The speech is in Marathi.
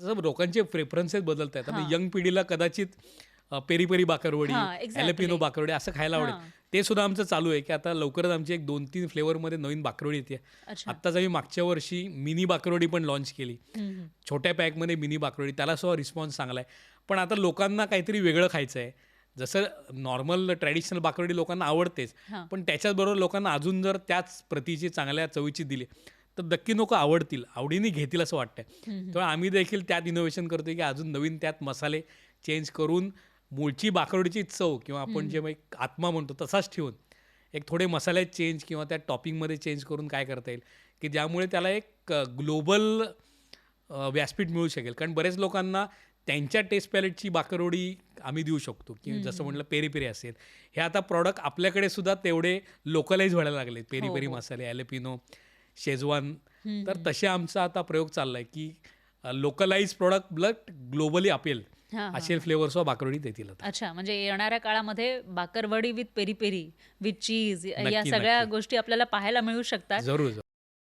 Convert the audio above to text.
जसं लोकांचे प्रेफरन्सेस बदलत आहेत आता. यंग पिढीला कदाचित peri peri bakarwadi. Jalapeno bakarwadi असं खायला आवडेल. ते सुद्धा आमचं चालू आहे की आता लवकरच आमची एक दोन तीन फ्लेवरमध्ये नवीन बाकरवडी येते आत्ताच आम्ही मागच्या वर्षी मिनी बाकरवडी पण लॉन्च केली. छोट्या पॅकमध्ये मिनी बाकरवडी त्याला सुद्धा रिस्पॉन्स चांगला आहे पण आता लोकांना काहीतरी वेगळं खायचं आहे जसं नॉर्मल ट्रॅडिशनल बाकरवडी लोकांना आवडतेच. पण त्याच्याचबरोबर लोकांना अजून जर त्याच प्रतीची चांगल्या चवीची दिली तर नक्की लोक आवडतील. आवडीने घेतील असं वाटतंय. त्यामुळे आम्ही देखील त्यात इनोव्हेशन करतोय की अजून नवीन त्यात मसाले चेंज करून मूळची बाकरवडीची चव किंवा आपण जे एक आत्मा म्हणतो तसाच ठेवून एक थोडे मसाले चेंज किंवा त्या टॉपिंगमध्ये चेंज करून काय करता येईल की ज्यामुळे त्याला एक ग्लोबल व्यासपीठ मिळू शकेल. कारण बरेच लोकांना त्यांच्या टेस्ट पॅलेटची बाकरवडी आम्ही देऊ शकतो. की जसं म्हटलं पेरी पेरी असेल. हे आता प्रॉडक्ट आपल्याकडे सुद्धा तेवढे लोकलाइज व्हायला लागले पेरी हो, पेरी हो. मसाले ॲलेपिनो शेजवान. तर तसे आमचा आता प्रयोग चाललाय की लोकलाइज प्रॉडक्ट ब्लट ग्लोबली अपेल. असे फ्लेवर्स बाकरवडी देतील अच्छा म्हणजे येणाऱ्या काळामध्ये bhakarwadi with peri peri with cheese या सगळ्या. गोष्टी आपल्याला पाहायला मिळू शकतात. जरूर.